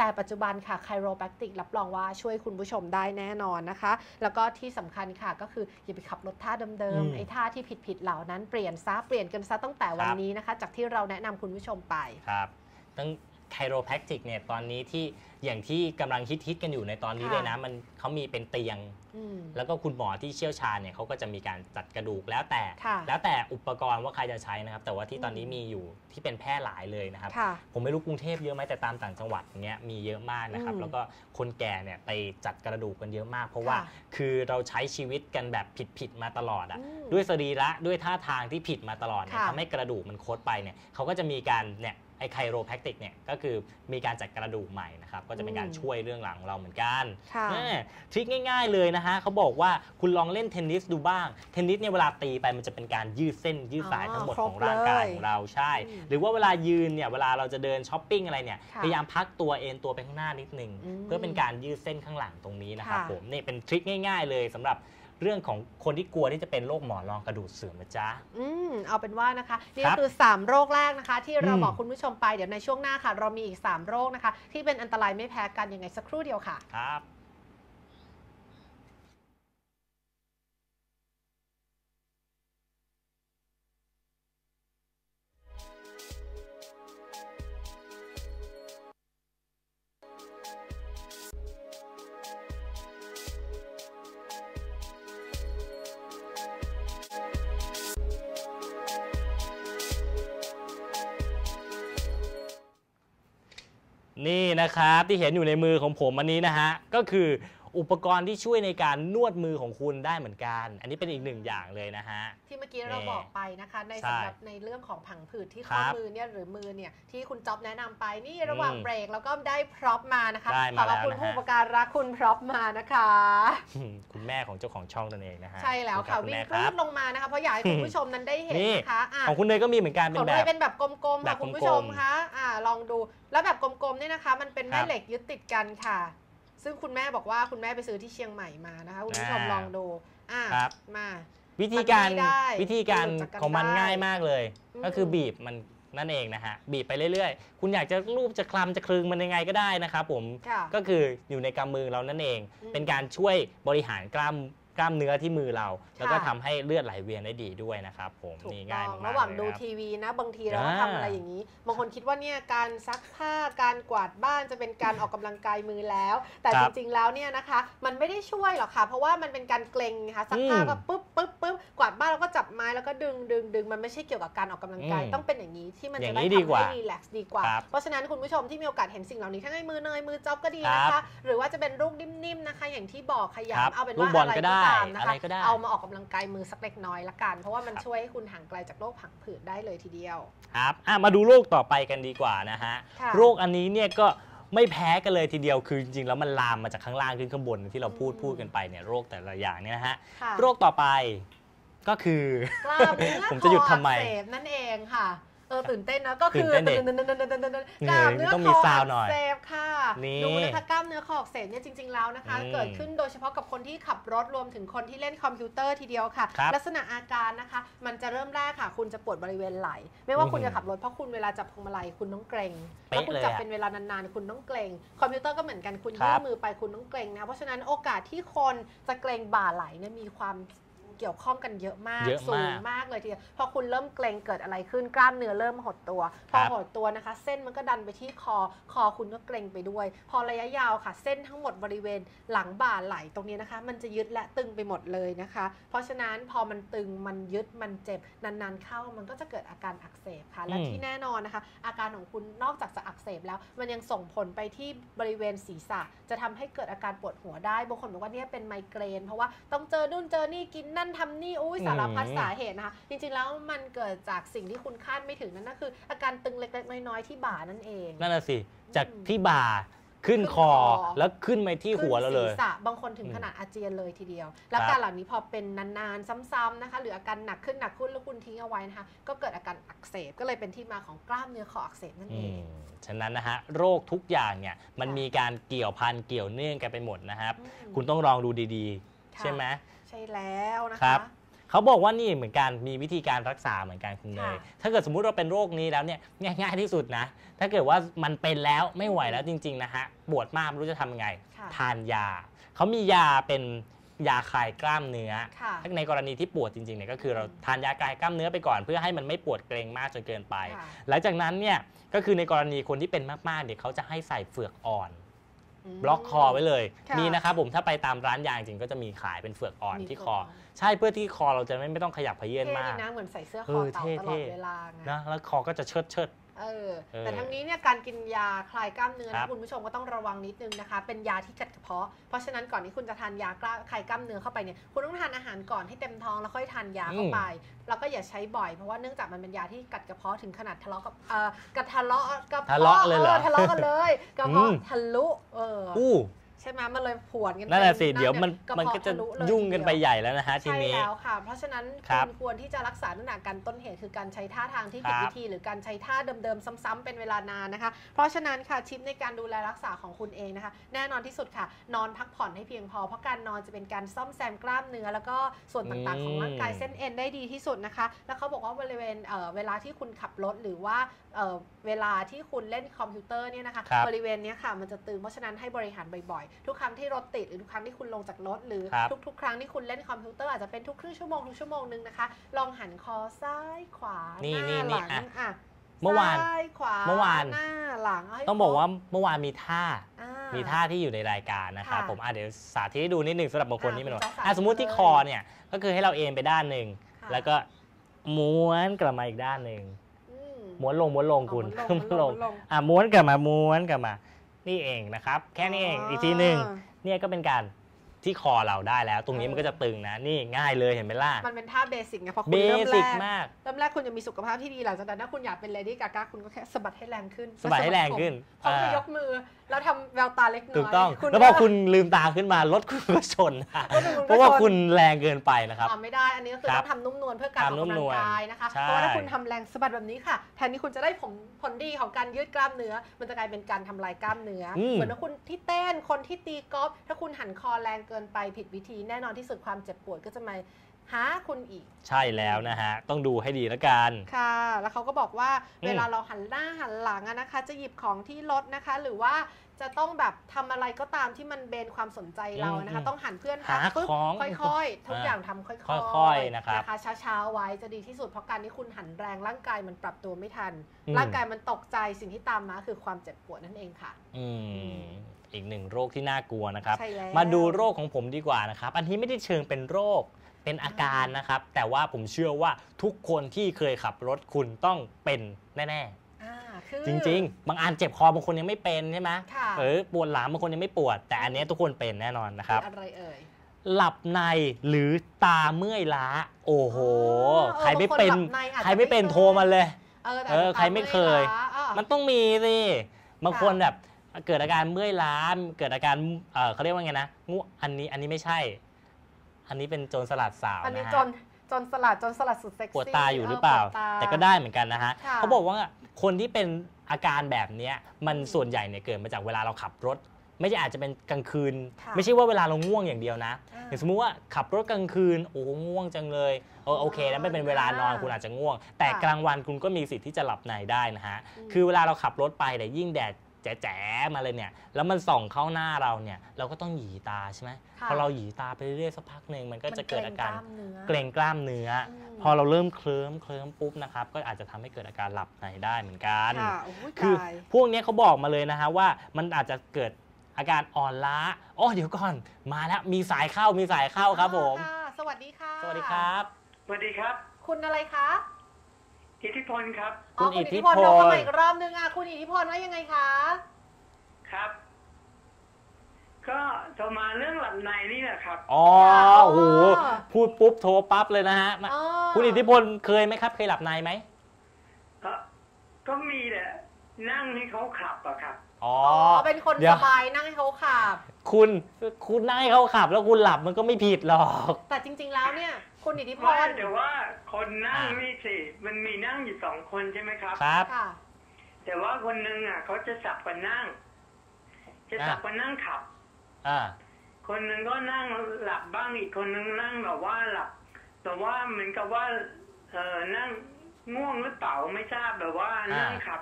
แต่ปัจจุบันค่ะไคโรแ a คติกรับรองว่าช่วยคุณผู้ชมได้แน่นอนนะคะ แล้วก็ที่สำคัญค่ะก็คืออย่าไปขับรถท่าเดิมอืมๆไอ้ท่าที่ผิดๆเหล่านั้นเปลี่ยนซะเปลี่ยนกันซะตั้งแต่วันครับนี้นะคะ จากที่เราแนะนำคุณผู้ชมไปครับตั้ง ไคโรแพคติกเนี่ยตอนนี้ที่อย่างที่กำลังฮิตๆกันอยู่ในตอนนี้ค่ะเลยนะ มันเขามีเป็นเตียงอืมแล้วก็คุณหมอที่เชี่ยวชาญเนี่ยเขาก็จะมีการจัดกระดูกแล้วแต่ค่ะแล้วแต่อุปกรณ์ว่าใครจะใช้นะครับ แต่ว่าที่ตอนนี้อืมมีอยู่ที่เป็นแพร่หลายเลยนะครับค่ะผมไม่รู้กรุงเทพเยอะไหมแต่ตามต่างจังหวัดเนี้ยมีเยอะมากนะครับอืมแล้วก็คนแก่เนี่ยไปจัดกระดูกกันเยอะมาก เพราะว่าค่ะคือเราใช้ชีวิตกันแบบผิดๆมาตลอดอะอืมด้วยสรีระด้วยท่าทางที่ผิดมาตลอดเนี่ยค่ะทำให้กระดูกมันโคดไปเนี่ยเขาก็จะมีการเนี่ย ไอไคโรแพคติกเนี่ยก็คือมีการจัดกระดูกใหม่นะครับก็จะเป็นการอืมช่วยเรื่องหลังของเราเหมือนกันค่ะแม่ทริคง่าย ๆเลยนะฮะเขาบอกว่าคุณลองเล่นเทนนิสดูบ้างเทนนิสเนี่ยเวลาตีไปมันจะเป็นการยืดเส้นยืดสายอ๋อทั้งหมดครบของร่างกายเลยของเราใช่อืมหรือว่าเวลายืนเนี่ยเวลาเราจะเดินช้อปปิ้งอะไรเนี่ยค่ะพยายามพักตัวเอ็นตัวไปข้างหน้านิดนึงอืมเพื่อเป็นการยืดเส้นข้างหลังตรงนี้นะครับค่ะผมนี่เป็นทริคง่าย ๆ เลยสำหรับ เรื่องของคนที่กลัวที่จะเป็นโรคหมอนรองกระดูกเสื่อมนะจ๊ะ อืมเอาเป็นว่านะคะนี่ครัก็บคือ 3 โรคแรกนะคะ ที่เราอืม บอกคุณผู้ชมไปเดี๋ยวในช่วงหน้าค่ะ เรามีอีก 3 โรคนะคะ ที่เป็นอันตรายไม่แพ้กันยังไงสักครู่เดียวค่ะ ครับ นี่นะครับที่เห็นอยู่ในมือของผมอันนี้นะฮะก็คือ อุปกรณ์ที่ช่วยในการนวดมือของคุณได้เหมือนกัน อันนี้เป็นอีกหนึ่งอย่างเลยนะฮะ ที่เมื่อกี้เรานี่บอกไปนะคะ ในใช่สำหรับในเรื่องของผังผืดที่ครัข้อบมือเนี่ยหรือมือเนี่ยที่คุณจ๊อบแนะนำไปนี่ระหว่างอืมเบรกแล้วก็ได้พร็อพมานะคะได้ขมาอขอบคุณแล้วนะฮะผู้อุปการรักคุณพร็อพมานะคะอืมคุณแม่ของเจ้าของช่องนั่นเองนะฮะใช่แล้วค่ะขอบณวิ่งแม่ปลื้รัดลงมานะคะเพราะอยากให้คุณผู้ชมนั้นได้เห็นนี่นะคะอะของคุณเนยก็มีเหมือนกันขเป็อนงแบเนบยเป็นแบบกลมๆแบค่ะบคุณผู้กลชมมๆคะอ่าลองดูแล้วแบบกลมๆเนี่ยนะคะ มันเป็นคแม่รับเหล็กยึดติดกันค่ะ ซึ่งคุณแม่บอกว่าคุณแม่ไปซื้อที่เชียงใหม่มานะคะคุณผู้ชมอ่าลองดูอะครับ มา วิธีการมันไม่ได้วิธีการหลุดจากกันของมันได้ง่ายมากเลย อืม ก็คือบีบมันนั่นเองนะฮะบีบไปเรื่อยๆ คุณอยากจะรูปจะคลำจะคลึงมันยังไงก็ได้นะครับผม ค่ะ ก็คืออยู่ในกำมือเรานั่นเอง อืมเป็นการช่วยบริหารกล้าม กล้ามเนื้อที่มือเรา แล้วก็ค่ะทำให้เลือดไหลเวียนได้ดีด้วยนะครับผมถูกนี่ต้ง่ายองมากๆระหว่างเลยดูนะครับ ทีวีนะ บางทีเราก็อ่าทำอะไรอย่างนี้บางคนคิดว่าเนี่ยการซักผ้าการกวาดบ้านจะเป็นการออกกำลังกายมือแล้ว แต่ครัจบริงๆแล้วเนี่ยนะคะ มันไม่ได้ช่วยหรอกค่ะ เพราะว่ามันเป็นการเกรงนะคะซักผ้าอืมก็ปุ๊บปุ๊บปุ๊บกวาดบ้านแล้วก็จับไม้แล้วก็ดึงดึงดึงมันไม่ใช่เกี่ยวกับการออกกำลังกายอืมต้องเป็นอย่างนี้ที่มันอจะย่างได้นี้ดีทำกว่าให้รีแลกซ์ดีกว่า ครับเพราะฉะนั้นคุณผู้ชมที่มีโอกาสเห็นสิ่งเหล่านี้ทั้งในมือเนยมือจ๊อบก็ดีนะครัคะ บ หรือว่าจะเป็นลูกนิ่มๆนะคะ อย่างที่บอกขครัยำบเอาเป็นลูกว่าบอลอะไรก็ก็ได้ตามนะอะไรคะ ก็ได้ เอามาออกกำลังกายมือสักเล็กน้อยละกัน เพราะว่ามันช่วยให้คุณห่างไกลจากโรคผังผืดได้เลยทีเดียว ครับอะมาดูโรคต่อไปกันดีกว่านะฮะ ค่ะ โรคอันนี้เนี่ยก็ไม่แพ้กันเลยทีเดียว คือจริงๆ แล้วมันลามมาจากข้างล่างขึ้นข้างบนที่เราพูดอืมพูดกันไปเนี่ยโรคแต่ละอย่างเนี่ยนะฮะ ค่ะโรคต่อไปก็คือ กล้ามเนื้อผมจะหยุดทำไม คออักเสบนั่นเองค่ะ เออตื่นเต้นนะก็คือตื่นเต้นดิกล้ามเนื้อต้องคมีอซาอัวด์หน่อยกเสบค่ะนี่ดูนะคะกล้ามเนื้อคออักเสบเนี่ยจริง ๆแล้วนะคะอืมเกิดขึ้นโดยเฉพาะกับคนที่ขับรถรวมถึงคนที่เล่นคอมพิวเตอร์ทีเดียวค่ะครับลักษณะอาการนะคะ มันจะเริ่มแรกค่ะ คุณจะปวดบริเวณไหล่ไม่ว่าคุณอืมจะขับรถเพราะคุณเวลาจับพวงมาลัยคุณต้องเกรงเป๊ะแล้วคุณเลยจับอะเป็นเวลานานๆคุณต้องเกรงคอมพิวเตอร์ก็เหมือนกันคุณครัยื่บนมือไปคุณต้องเกรงนะเพราะฉะนั้นโอกาสที่คนจะเกรงบ่าไหล่เนี่ยมีความ เกี่ยวข้องกันเยอะมาก เยอะสูมางกมากเลยทีเดียวพอคุณเริ่มเกรงเกิดอะไรขึ้นกล้ามเนื้อเริ่มหดตัว พครัอบหดตัวนะคะ เส้นมันก็ดันไปที่คอ คอคุณก็เกรงไปด้วย พอระยะยาวค่ะ เส้นทั้งหมดบริเวณหลังบ่าไหล่ตรงนี้นะคะ มันจะยึดและตึงไปหมดเลยนะคะ เพราะฉะนั้นพอมันตึงมันยึดมันเจ็บนานๆเข้ามันก็จะเกิดอาการอักเสบค่ะ และอืม ที่แน่นอนนะคะ อาการของคุณนอกจากจะอักเสบแล้ว มันยังส่งผลไปที่บริเวณศีรษะ จะทำให้เกิดอาการปวดหัวได้บางคนบอกว่าเนี่ยเป็นไมเกรน เพราะว่าต้องเจอนู่นเจอนี่กินนั่นทำนี่อุ้ยสารพัดอืมสาเหตุนะคะจริงๆแล้วมันเกิดจากสิ่งที่คุณคาดไม่ถึงนั่นก็คือ อาการตึงเล็กๆน้อยๆที่บ่านั่นเอง นั่นน่ะสิ จากอืมที่บ่าขึ้นขึ้นคอคอแล้วขึ้นไปที่หัวเราเลยขึ้นศีรษะบางคนถึงอืมขนาดอาเจียนเลยทีเดียว แล้วครับการเหล่านี้พอเป็นนานๆ ซ้ำๆนะคะ หรืออาการหนักขึ้นหนักขึ้นแล้วคุณทิ้งเอาไว้นะคะ ก็เกิดอาการอักเสบก็เลยเป็นที่มาของกล้ามเนื้อคออักเสบนั่นอืเองมฉะนั้นนะฮะโรคทุกอย่างเนี่ยมันค่ะมีการเกี่ยวพันเกี่ยวเนื่องกันไปหมดนะครับอืมคุณต้องลองดูดีๆค่ะใช่ไหม ใช่แล้วนะครัคะบเขาบอกว่านี่เหมือนกันมีวิธีการรักษาเหมือนกันคุณเนยค่ะ ถ้าเกิดสมมุติเราเป็นโรคนี้แล้วเนี่ยง่ายๆที่สุดนะ ถ้าเกิดว่ามันเป็นแล้วไม่ไหวแล้วจริง ๆ นะฮะปวดมากไม่รู้จะทำยังไง ค่ะทานยา เขามียาเป็นยาคลายกล้ามเนื้อ ค่ะ ถ้าในกรณีที่ปวดจริงๆเนี่ยก็คือเราทานยาคลายกล้ามเนื้อไปก่อน เพื่อให้มันไม่ปวดเกรงมากจนเกินไป ค่ะ หลังจากนั้นเนี่ยก็คือในกรณีคนที่เป็นมากๆเนี่ยเขาจะให้ใส่เฟือกอ่อนม บล็อกคอไว้เลยค่ะมีนะครับผมถ้าไปตามร้านยาจริงๆก็จะมีขายเป็นเฟือกอ่อนมีที่เฟืคอกออ่อน ใช่เพื่อที่คอเราจะไม่ไม่ต้องขยับเขยื้อนเท่มาดีกนะเหมือนใส่เสื้อคเอออเต่าเท่ตลอดเท่ เวลาไง นะแล้วคอก็จะเชิดเชิด เออเออ แต่ทั้งนี้เนี่ยการกินยาคลายกล้ามเนื้อครันะบคุณผู้ชมก็ต้องระวังนิดนึงนะคะ เป็นยาที่กัดกระเพาะ เพราะฉะนั้นก่อนที่คุณจะทานยากล้าคลายกล้ามเนื้อเข้าไปเนี่ย คุณต้องทานอาหารก่อนให้เต็มท้องแล้วค่อยทานยาเข้าไป แล้วก็อย่าใช้บ่อยเพราะว่าเนื่องจากมันเป็นยาที่กัดกระเพาะถึงขนาดทะเลาะกับเอ่อกระทะเลาะกระเพาะทะเลาะเลยเหรอทะเลาะกันเลยกระเพาะอืมทะลุ เอออู้ ใช่ไหมมันเลยผวนกันนั่นแหละสิต็เดี๋ยวมันระมันเพาก็จะทลุเลยยุ่งกันไปทีเดียวใหญ่แล้วนะฮะทีใช่นี้แล้วค่ะ เพราะฉะนั้นครับคุณควรที่จะรักษาตั้งแต่การต้นเหตุคือการใช้ท่าทางที่ผิดครับวิธี หรือการใช้ท่าเดิมๆซ้ำๆเป็นเวลานานนะคะ เพราะฉะนั้นค่ะทิปในการดูแลรักษาของคุณเองนะคะ แน่นอนที่สุดค่ะ นอนพักผ่อนให้เพียงพอ เพราะการนอนจะเป็นการซ่อมแซมกล้ามเนื้อ แล้วก็ส่วนต่างๆของร่างกายเส้นเอ็นได้ดีที่สุดนะคะ แล้วเขาบอกว่าบริเวณเอ่อเวลาที่คุณขับรถหรือว่าเอ่อเวลาที่คุณเล่นคอมพิวเตอร์เนี่ยนะคะครับบริเวณเนี้ยค่ะมันจะตึงเพราะฉะนั้นให้บริหารบ่อยๆทุกครั้งที่รถติดหรือทุกครั้งที่คุณลงจากรถหรือครับ ทุกๆ ครั้งที่คุณเล่นคอมพิวเตอร์อาจจะเป็นทุกครึ่งชั่วโมงทุกชั่วโมงนึงนะคะลองหันคอซ้ายขวานี่หน้านี่หลังนี่อะอะเมื่อวาน ซ้ายขวาเมื่อวาน หน้าหลังเให้ต้องบอกว่าครเมื่อวานมีท่า อ่ มีท่าที่อยู่ในรายการนะครับค่ะผมอะเดี๋ยวสาธิตให้ดูนิดหนึ่งสำหรับบางคนอะที่ไม่รู้คุณจ๊ะสาธิตอะสมมุติที่เลย คอเนี่ยก็คือให้เราเอ็นไปด้านหนึ่งค่ะแล้วก็ม้วนกลับมาอีกด้านหนึ่งอืมม้วนลงม้วนลงคุณ เอาม้ม้ววนนลลงงม้วนลง อะม้วนกลับมาม้วนกลับมา นี่เองนะครับ แค่นี้เองอีกทีหนึ่งอ๋อเนี่ยก็เป็นการ ที่คอเราได้แล้ว ตรงนี้มันก็จะตึงนะนี่ง่ายเลยเห็นไหมล่ะ มันเป็นท่าเบสิกไงพอคุเบณเริ่มแรสิกกมาก เริ่มแรกคุณจะมีสุขภาพที่ดีหลังจากนั้นถ้าคุณอยากเป็นเลดี้กากคุณก็แค่สะบัดให้แรงขึ้นสบายให้แรงขึ้นพอคุณอ่ายกมือแล้วทำแววตาเล็กน้อยถูกต้องคุณแล้วพอก็คุณลืมตาขึ้นมารถคุณก็ชนนะรถคุณก็ชนเพราะว่าคุณแรงเกินไปนะครับอ๋อไม่ได้อันนี้ก็คือครัต้บองทำนุ่มนวลเพื่อการออกทำนุ่มกำลันงวลกายนะคะใช่เพราะว่าถ้าคุณทำแรงสะบัดแบบนี้ค่ะแทนที่คุณจะได้ผลผลดีของการยืดกล้ามเนื้อ มันจะกลายเป็นการทำลายกล้ามเนื้ออมเหมือนว่าคุณที่เต้นคนที่ตีกอล์ฟถ้าคุณหันคอแรงเกินไปผิดวิธีแน่นอนที่สุดความเจ็บปวดก็จะมาหาคุณอีก ใช่แล้วนะฮะ ต้องดูให้ดีแล้วกัน ค่ะ แล้วเขาก็บอกว่าอืมเวลาเราหันหน้าหันหลังอะนะคะ จะหยิบของที่รถนะคะ หรือว่าจะต้องแบบทำอะไรก็ตามที่มันเบนความสนใจเรานะคะ ต้องหันเพื่อนทักหาปึ๊บของค่อยๆ ทุกอย่างทำค่อยๆค่อยๆนะครับนะคะช้าๆไว้จะดีที่สุดเพราะการที่คุณหันแรงร่างกายมันปรับตัวไม่ทันอืมร่างกายมันตกใจสิ่งที่ตามมาคือความเจ็บปวดนั่นเองค่ะ อืม อีกหนึ่งโรคที่น่ากลัวนะครับ ใช่แล้ว มาดูโรคของผมดีกว่านะครับ อันนี้ไม่ได้เชิงเป็นโรคเป็นอาการนะครับ แต่ว่าผมเชื่อว่าทุกคนที่เคยขับรถคุณต้องเป็นแน่อ่าคือ ๆ จริง ๆ บางอันเจ็บคอบางคนยังไม่เป็นใช่ไหมค่ะ เออปวดหลังบางคนยังไม่ปวด แต่อันเนี้ยทุกคนเป็นแน่นอนนะครับออะไรเอ่ย หลับในหรือตาเมื่อยล้า โอ้โห อ๋อใครไม่เป็น บางคนหลับในอาจจะใครไม่เป็นไม่เคย โทรมาเลย เออแต่เออใครไม่เคยตาอล้าอะมันต้องมีสิบางค่ะคนแบบ เกิดอาการเมื่อยล้าเกิดอาการเออเขาเรียกว่าไงนะง่วงอันนี้อันนี้ไม่ใช่ อันนี้เป็นโจรสลัดสาวอันนี้นะจฮะนจนสลัดจนสลัดสุดเซ็กซี่ปวดตาอยู่หรือเปล่าปวดตาแต่ก็ได้เหมือนกันนะฮะค่ะ เขาบอกว่าคนที่เป็นอาการแบบเนี้ยมันส่วนใหญ่เนี่ยเกิดมาจากเวลาเราขับรถ ไม่ใช่อาจจะเป็นกลางคืน ค่ะไม่ใช่ว่าเวลาเราง่วงอย่างเดียวนะ อ่า อย่างสมมุติว่าขับรถกลางคืนโอ้โหง่วงจังเลยเออโอเคนะไม่เป็นเวลานอนอ่าคุณอาจจะง่วง แต่ค่ะกลางวันคุณก็มีสิทธิ์ที่จะหลับในได้นะฮะ อืม คือเวลาเราขับรถไปแต่ยยิ่งแดด แจ๋ๆมาเลยเนี่ย แล้วมันส่องเข้าหน้าเราเนี่ย เราก็ต้องหยีตาใช่ไหมค่ะพอเราหยีตาไปเรื่อยๆสักพักหนึ่งมันก็จะเกิดอาการมันเกร็งกล้ามเนื้ออมพอเราเริ่มเคลิ้มเคลิ้มปุ๊บนะครับ ก็อาจจะทำให้เกิดอาการหลับในได้เหมือนกันค่ะโอ้ยคือตาย พวกเนี้ยเขาบอกมาเลยนะฮะว่ามันอาจจะเกิดอาการอ่อนล้าอ๋อเดี๋ยวก่อนมาแล้วมีสายเข้ามีสายเข้าครับผมค่ะสวัสดีค่ะสวัสดีครับ สวัสดีครับ คุณอะไรคะ อิทธิพลครับคุณคุณอิอิททธิธิพพลลเราเข้ามาอีกรอบนึงอะคุณอิทธิพลว่ายังไงคะ ครับ ก็โทรมาเรื่องหลับในนี่แหละครับ อ๋อโอ้โหพูดปุ๊บโทรปั๊บเลยนะฮะมาอ๋อ คุณอิทธิพลเคยไหมครับ เคยหลับในไหมก็ก็มีแหละนั่งให้เขาขับอะครับ อ๋ออ๋อเป็นคนเดี๋ยสวบายนั่งให้เขาขับ คุณคุณนั่งให้เขาขับ แล้วคุณหลับมันก็ไม่ผิดหรอก แต่จริง ๆ แล้วเนี่ย คุณอิทธิพว่าลแต่ว่าคนนั่งอ่านี่นี่สิมันมีนั่งอยู่สองคนใช่ไหมครับ ครับ ค่ะ แต่ว่าคนหนึงอะเขาจะสับกันนั่ง จะสับกันนั่งขับ อ่า คนหนึ่งก็นั่งหลับบ้างอีกคนหนึงนั่งแบบว่าหลับ แต่ว่าเหมือนกับว่า เออนั่งง่วงหรือเปล่าไม่ทราบแบบว่านั่งอ่าขับ